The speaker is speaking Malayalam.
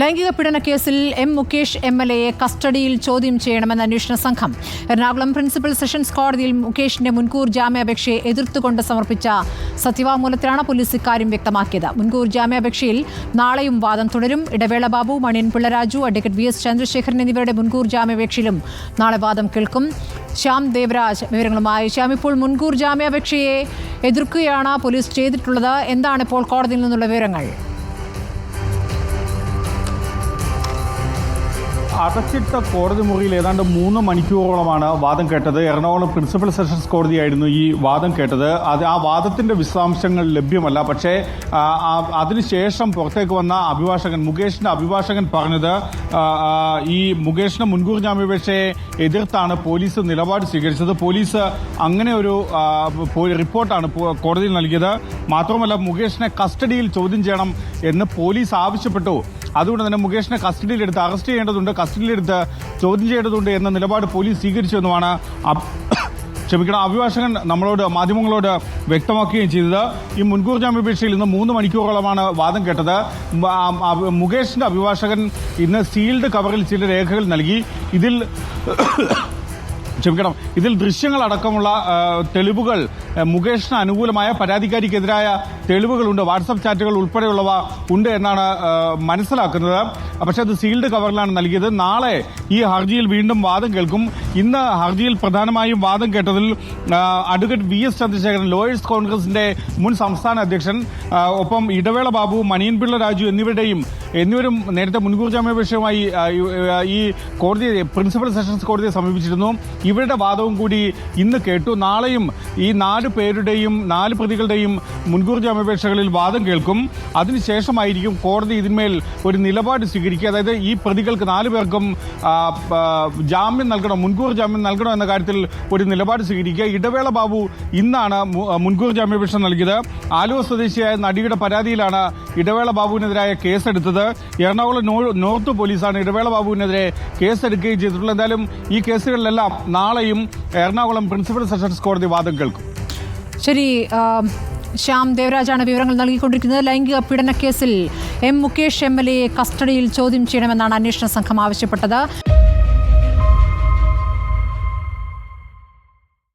ലൈംഗിക പീഡന കേസിൽ എം മുകേഷ് എം എൽ എയെ കസ്റ്റഡിയിൽ ചോദ്യം ചെയ്യണമെന്ന് അന്വേഷണ സംഘം. എറണാകുളം പ്രിൻസിപ്പൽ സെഷൻസ് കോടതിയിൽ മുകേഷിന്റെ മുൻകൂർ ജാമ്യാപേക്ഷയെ എതിർത്തുകൊണ്ട് സമർപ്പിച്ച സത്യവാങ്മൂലത്തിലാണ് പോലീസ് ഇക്കാര്യം വ്യക്തമാക്കിയത്. മുൻകൂർ ജാമ്യാപേക്ഷയിൽ നാളെയും വാദം തുടരും. Idavela Babu Maniyan Pillaraju advocate V S Chandrasekharan എന്നിവരുടെ മുൻകൂർ ജാമ്യാപേക്ഷയിലും നാളെ വാദം കേൾക്കും. ശ്യാം ദേവരാജ് വിവരങ്ങളുമായി ശ്യാം ഇപ്പോൾ മുൻകൂർ ജാമ്യാപേക്ഷയെ എതിർക്കുകയാണ് പോലീസ് ചെയ്തിട്ടുള്ളത്. എന്താണ് ഇപ്പോൾ കോടതിയിൽ നിന്നുള്ള വിവരങ്ങൾ? അടച്ചിട്ട കോടതി മുറിയിൽ ഏതാണ്ട് മൂന്ന് മണിക്കൂറോളമാണ് വാദം കേട്ടത്. എറണാകുളം പ്രിൻസിപ്പൽ സെഷൻസ് കോടതിയായിരുന്നു ഈ വാദം കേട്ടത്. അത് ആ വാദത്തിന്റെ വിശദാംശങ്ങൾ ലഭ്യമല്ല. പക്ഷേ അതിനുശേഷം പുറത്തേക്ക് വന്ന അഭിഭാഷകൻ മുകേഷിന്റെ അഭിഭാഷകൻ പറഞ്ഞത് ഈ മുകേഷിന്റെ മുൻകൂർ ജാമ്യാപേക്ഷയെ എതിർത്താണ് പോലീസ് നിലപാട് സ്വീകരിച്ചത്. പോലീസ് അങ്ങനെ ഒരു റിപ്പോർട്ടാണ് കോടതിയിൽ നൽകിയത്. മാത്രമല്ല മുകേഷിനെ കസ്റ്റഡിയിൽ ചോദ്യം ചെയ്യണം എന്ന് പോലീസ് ആവശ്യപ്പെട്ടു. അതുകൊണ്ട് തന്നെ മുകേഷിനെ കസ്റ്റഡിയിലെടുത്ത് അറസ്റ്റ് ചെയ്യേണ്ടതുണ്ട്. കസ്റ്റഡിയിലെടുത്ത് ചോദ്യം ചെയ്യേണ്ടതുണ്ട് എന്ന നിലപാട് പോലീസ് സ്വീകരിച്ചുവെന്നുമാണ് ക്ഷമിക്കണം അഭിഭാഷകൻ നമ്മളോട് മാധ്യമങ്ങളോട് വ്യക്തമാക്കുകയും ചെയ്തത്. ഈ മുൻകൂർ ജാമ്യാപേക്ഷയിൽ ഇന്ന് മൂന്ന് മണിക്കൂറോളമാണ് വാദം കേട്ടത്. മുകേഷിന്റെ അഭിഭാഷകൻ ഇന്ന് സീൽഡ് കവറിൽ ചില രേഖകൾ നൽകി. ഇതിൽ ക്ഷമിക്കണം ഇതിൽ ദൃശ്യങ്ങളടക്കമുള്ള തെളിവുകൾ മുകേഷിന് അനുകൂലമായ പരാതിക്കാരിക്കെതിരായ തെളിവുകളുണ്ട്. വാട്സപ്പ് ചാറ്റുകൾ ഉൾപ്പെടെയുള്ളവ ഉണ്ട് എന്നാണ് മനസ്സിലാക്കുന്നത്. പക്ഷേ അത് സീൽഡ് കവറിലാണ് നൽകിയത്. നാളെ ഈ ഹർജിയിൽ വീണ്ടും വാദം കേൾക്കും. ഇന്ന് ഹർജിയിൽ പ്രധാനമായും വാദം കേട്ടതിൽ advocate V S Chandrasekharan lawyers കോൺഗ്രസിന്റെ മുൻ സംസ്ഥാന അധ്യക്ഷൻ ഒപ്പം ഇടവേള ബാബു മണിയൻപിള്ള രാജു എന്നിവരുടെയും എന്നിവരും നേരത്തെ മുൻകൂർ ജാമ്യാപേക്ഷയുമായി ഈ- കോടതിയെ പ്രിൻസിപ്പൽ സെഷൻസ് കോടതിയെ സമീപിച്ചിരുന്നു. ഇവരുടെ വാദവും കൂടി ഇന്ന് കേട്ടു. നാളെയും ഈ നാല് പേരുടെയും നാല് പ്രതികളുടെയും മുൻകൂർ ജാമ്യാപേക്ഷകളിൽ വാദം കേൾക്കും. അതിനുശേഷമായിരിക്കും കോടതി ഇതിന്മേൽ ഒരു നിലപാട് സ്വീകരിക്കുക. അതായത് ഈ പ്രതികൾക്ക് നാല് പേർക്കും ജാമ്യം നൽകണം മുൻകൂർ ജാമ്യം നൽകണം എന്ന കാര്യത്തിൽ ഒരു നിലപാട് സ്വീകരിക്കുക. ഇടവേള ബാബു ഇന്നാണ് മുൻകൂർ ജാമ്യാപേക്ഷ നൽകിയത്. ആലുവ സ്വദേശിയായ നടിയുടെ പരാതിയിലാണ് ഇടവേള ബാബുവിനെതിരായ കേസെടുത്തത്. എറണാകുളം നോർത്ത് പോലീസാണ് ഇടവേള ബാബുവിനെതിരെ കേസെടുക്കുകയും ചെയ്തിട്ടുള്ളത്. എന്തായാലും ഈ കേസുകളിലെല്ലാം നാളെയും എറണാകുളം പ്രിൻസിപ്പൽ സെഷൻസ് കോടതി വാദം കേൾക്കും. ശരി ശ്യാം ദേവരാജാണ് വിവരങ്ങൾ നൽകിക്കൊണ്ടിരിക്കുന്നത്. ലൈംഗിക കേസിൽ എം മുകേഷ് എം എൽ എയെ കസ്റ്റഡിയിൽ ചോദ്യം ചെയ്യണമെന്നാണ് അന്വേഷണ സംഘം ആവശ്യപ്പെട്ടത്.